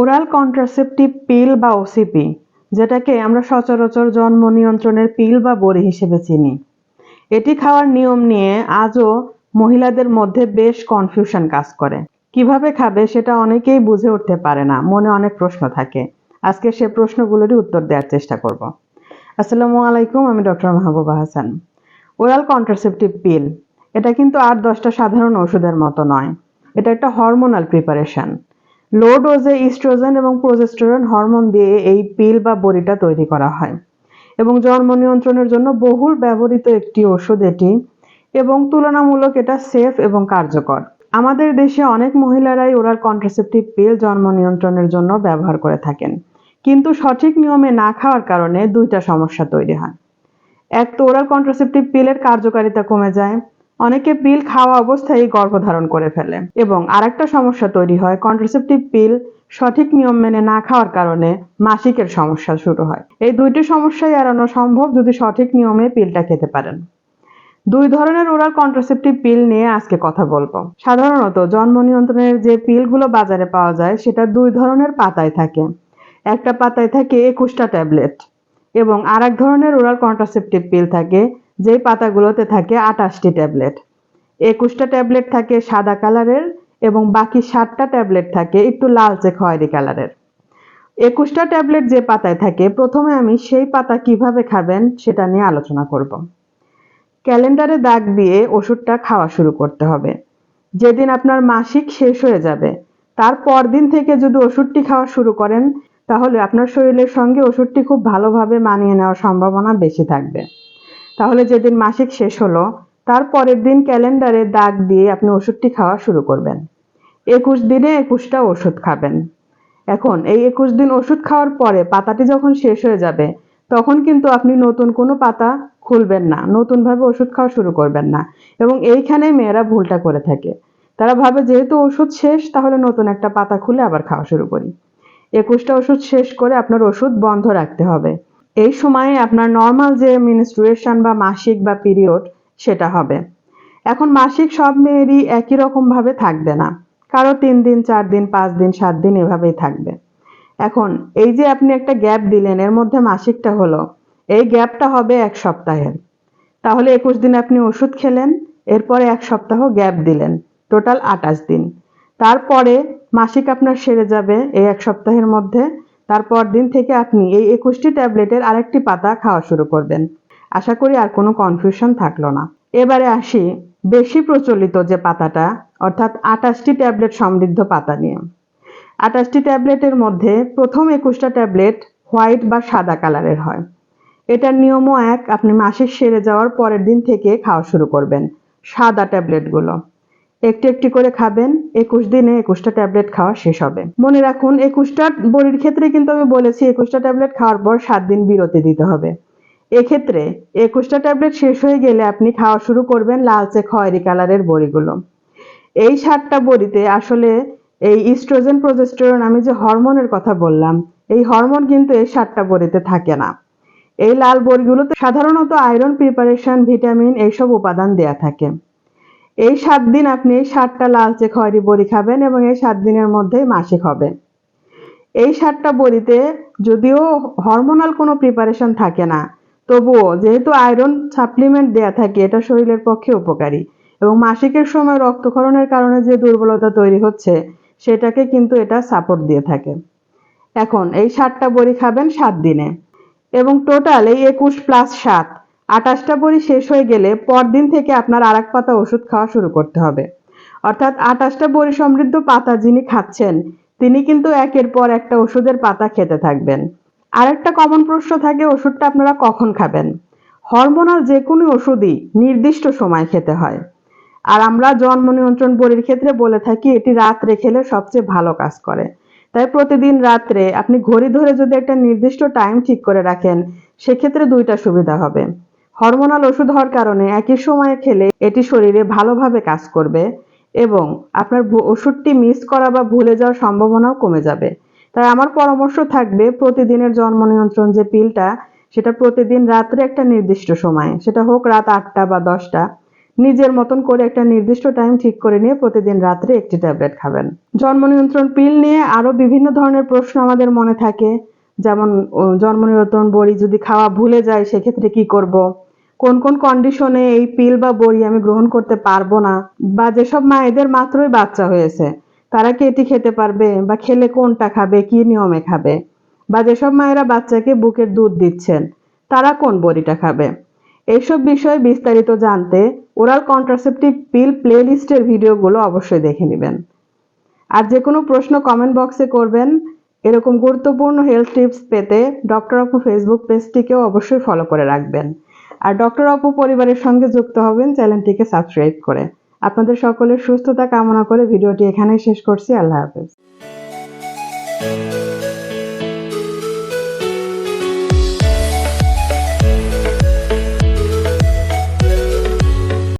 Oral contraceptive পিল বা OCP যেটাকে আমরা সচরাচর জন্ম নিয়ন্ত্রণের পিল বা বড়ি হিসেবে চিনি। এটি খাওয়ার নিয়ম নিয়ে আজও মহিলাদের মধ্যে বেশ কনফিউশন কাজ করে। কীভাবে খাবে সেটা অনেকেই বুঝে উঠতে পারে না, মনে অনেক প্রশ্ন থাকে। আজকে সে প্রশ্নগুলোরই উত্তর দেওয়ার চেষ্টা করব। আসসালামু আলাইকুম, আমি doctor Mahbuba Hasan. Oral contraceptive pill এটা কিন্তু আট দশটা সাধারণ ওষুধের মতো নয়। এটা একটা হরমোনাল প্রিপারেশন লো ডোজে ইস্ট্রোজেন এবং প্রোজেস্টেরন হরমোন দিয়ে এই পিল বা বড়িটা তৈরি করা হয় এবং জন্ম নিয়ন্ত্রণের জন্য বহুল ব্যবহৃত একটি ওষুধ এটি এবং তুলনামূলক এটা সেফ এবং কার্যকর। আমাদের দেশে অনেক মহিলারাই ওরাল কন্ট্রাসেপটিভ পিল জন্ম নিয়ন্ত্রণের জন্য ব্যবহার করে থাকেন। কিন্তু সঠিক নিয়মে না খাওয়ার কারণে দুইটা সমস্যা তৈরি হয়। এক তো ওরাল কন্ট্রাসেপটিভ পিলের কার্যকারিতা কমে যায় অনেকে পিল খাওয়া অবস্থায় গর্ভধারণ করে ফেলে এবং আরেকটা সমস্যা তৈরি হয় কন্ট্রাসেপটিভ পিল সঠিক নিয়ম মেনে না খাওয়ার কারণে মাসিকের সমস্যা শুরু হয়। এই দুইটি সমস্যাই এড়ানো সম্ভব যদি সঠিক নিয়মে পিলটা খেতে পারেন। দুই ধরনের ওরাল কন্ট্রাসেপটিভ পিল নিয়ে আজকে কথা বলব। সাধারণত জন্ম নিয়ন্ত্রণের যে পিলগুলো বাজারে পাওয়া যায়, সেটা দুই ধরনের পাতায় থাকে। একটা পাতায় থাকে একুশটা ট্যাবলেট এবং আর এক ধরনের ওরাল কন্ট্রাসেপটিভ পিল থাকে যেই পাতাগুলোতে থাকে আটাশটি ট্যাবলেট। একুশটা ট্যাবলেট থাকে সাদা কালারের এবং বাকি সাতটা ট্যাবলেট থাকে একটু লালচে খয়েরি কালারের। একুশটা ট্যাবলেট যে পাতায় থাকে, প্রথমে আমি সেই পাতা কীভাবে খাবেন সেটা নিয়ে আলোচনা করব। ক্যালেন্ডারে দাগ দিয়ে ওষুধটা খাওয়া শুরু করতে হবে। যেদিন আপনার মাসিক শেষ হয়ে যাবে, তার পরদিন থেকে যদি ওষুধটি খাওয়া শুরু করেন, তাহলে আপনার শরীরের সঙ্গে ওষুধটি খুব ভালোভাবে মানিয়ে নেওয়ার সম্ভাবনা বেশি থাকবে। তাহলে যেদিন মাসিক শেষ হলো, তার পরের দিন ক্যালেন্ডারে দাগ দিয়ে আপনি ওষুধটি খাওয়া শুরু করবেন। একুশ দিনে একুশটা ওষুধ খাবেন। এখন এই একুশ দিন ওষুধ খাওয়ার পরে পাতাটি যখন শেষ হয়ে যাবে, তখন কিন্তু আপনি নতুন কোনো পাতা খুলবেন না, নতুনভাবে ওষুধ খাওয়া শুরু করবেন না। এবং এইখানেই মেয়েরা ভুলটা করে থাকে। তারা ভাবে, যেহেতু ওষুধ শেষ, তাহলে নতুন একটা পাতা খুলে আবার খাওয়া শুরু করি। একুশটা ওষুধ শেষ করে আপনার ওষুধ বন্ধ রাখতে হবে। এই সময়ে আপনার নর্মাল যে মিনিস্ট্রুয়েশন বা মাসিক বা পিরিয়ড সেটা হবে। এখন মাসিক সব মেয়েরই একই রকম ভাবে থাকবে না। কারও তিন দিন, চার দিন, পাঁচ দিন, সাত দিন এভাবেই থাকবে। এখন এই যে আপনি একটা গ্যাপ দিলেন, এর মধ্যে মাসিকটা হলো, এই গ্যাপটা হবে এক সপ্তাহের। তাহলে একুশ দিন আপনি ওষুধ খেলেন, এরপরে এক সপ্তাহ গ্যাপ দিলেন টোটাল আটাশ দিন। তারপরে মাসিক আপনার সেরে যাবে এই এক সপ্তাহের মধ্যে তারপর দিন থেকে আপনি এই একুশটি ট্যাবলেটের আরেকটি পাতা খাওয়া শুরু করবেন। আশা করি আর কোনো কনফিউশন থাকল না। এবারে আসি বেশি প্রচলিত যে পাতাটা, অর্থাৎ আটাশটি ট্যাবলেট সমৃদ্ধ পাতা নিয়ে। আটাশটি ট্যাবলেটের মধ্যে প্রথম একুশটা ট্যাবলেট হোয়াইট বা সাদা কালারের হয়। এটার নিয়মও এক, আপনি মাসিক সেরে যাওয়ার পরের দিন থেকে খাওয়া শুরু করবেন সাদা ট্যাবলেটগুলো। একটি একটি করে খাবেন, একুশ দিনে একুশটা ট্যাবলেট খাওয়া শেষ হবে। মনে রাখুন, একুশটা বড়ির ক্ষেত্রে কিন্তু আমি বলেছি, একুশটা ট্যাবলেট খাওয়ার পর সাত দিন বিরতি দিতে হবে। এক্ষেত্রে একুশটা ট্যাবলেট শেষ হয়ে গেলে আপনি খাওয়া শুরু করবেন লালচে খয়েরি কালারের বড়িগুলো। এই সাতটা বড়িতে আসলে এই ইস্ট্রোজেন প্রজেস্টেরন, আমি যে হরমোনের কথা বললাম, এই হরমোন কিন্তু এই সাতটা বড়িতে থাকে না। এই লাল বড়িগুলোতে সাধারণত আয়রন, প্রিপারেশন, ভিটামিন এইসব উপাদান দেয়া থাকে। এই সাত দিন আপনি এই সাতটা লালচে খয়েরি বড়ি খাবেন এবং এই সাত দিনের মধ্যেই মাসিক হবে। এই সাতটা বড়িতে যদিও হরমোনাল কোনো প্রিপারেশন থাকে না, তবুও যেহেতু আয়রন সাপ্লিমেন্ট দেয়া থাকে, এটা শরীরের পক্ষে উপকারী এবং মাসিকের সময় রক্তক্ষরণের কারণে যে দুর্বলতা তৈরি হচ্ছে, সেটাকে কিন্তু এটা সাপোর্ট দিয়ে থাকে। এখন এই সাতটা বড়ি খাবেন সাত দিনে এবং টোটাল এই একুশ প্লাস সাত আটাশটা বড়ি শেষ হয়ে গেলে পরদিন থেকে আপনার আর পাতা ওষুধ খাওয়া শুরু করতে হবে। অর্থাৎ আটাশটা বড়ি সমৃদ্ধ পাতা যিনি খাচ্ছেন, তিনি কিন্তু একের পর একটা ওষুধের পাতা খেতে থাকবেন। আরেকটা কমন প্রশ্ন থাকে, ওষুধটা আপনারা কখন খাবেন? হরমোনাল যে কোনো ওষুধই নির্দিষ্ট সময় খেতে হয়। আর আমরা জন্ম নিয়ন্ত্রণ বড়ির ক্ষেত্রে বলে থাকি, এটি রাত্রে খেলে সবচেয়ে ভালো কাজ করে। তাই প্রতিদিন রাত্রে আপনি ঘড়ি ধরে যদি একটা নির্দিষ্ট টাইম ঠিক করে রাখেন, সেক্ষেত্রে দুইটা সুবিধা হবে। হরমোনাল ওষুধ হওয়ার কারণে একই সময়ে খেলে এটি শরীরে ভালোভাবে কাজ করবে এবং আপনার ওষুধটি মিস করা বা ভুলে যাওয়ার সম্ভাবনাও কমে যাবে। তাই আমার পরামর্শ থাকবে প্রতিদিনের জন্ম নিয়ন্ত্রণ যে পিলটা, সেটা প্রতিদিন রাত্রে একটা নির্দিষ্ট সময়। সেটা হোক রাত আটটা বা দশটা। নিজের মতন করে একটা নির্দিষ্ট টাইম ঠিক করে নিয়ে প্রতিদিন রাত্রে একটি ট্যাবলেট খাবেন। জন্ম নিয়ন্ত্রণ পিল নিয়ে আরও বিভিন্ন ধরনের প্রশ্ন আমাদের মনে থাকে। যেমন জন্ম নিয়ন্ত্রণ বড়ি যদি খাওয়া ভুলে যায়, সেক্ষেত্রে কি করব। কোন কোন কন্ডিশনে এই পিল বা বড়ি আমি গ্রহণ করতে পারব না? বা যেসব মায়েদের মাত্রই বাচ্চা হয়েছে, তারা কি এটি খেতে পারবে? বা খেলে কোনটা খাবে? কি নিয়মে খাবে? বা যেসব মায়েরা বাচ্চাকে বুকের দুধ দিচ্ছেন, তারা কোন বড়িটা খাবে? এইসব বিষয়ে বিস্তারিত জানতে ওরাল কন্ট্রাসেপটিভ পিল প্লেলিস্টের ভিডিওগুলো অবশ্যই দেখে নেবেন। আর যে কোনো প্রশ্ন কমেন্ট বক্সে করবেন। এরকম গুরুত্বপূর্ণ হেলথ টিপস পেতে ডক্টর অপু ফেসবুক পেজটিকেও অবশ্যই ফলো করে রাখবেন। আর ডক্টর অপু পরিবারের সঙ্গে যুক্ত হবেন চ্যানেলটিকে সাবস্ক্রাইব করে। আপনাদের সকলের সুস্থতা কামনা করে ভিডিওটি এখানেই শেষ করছি। আল্লাহ হাফেজ।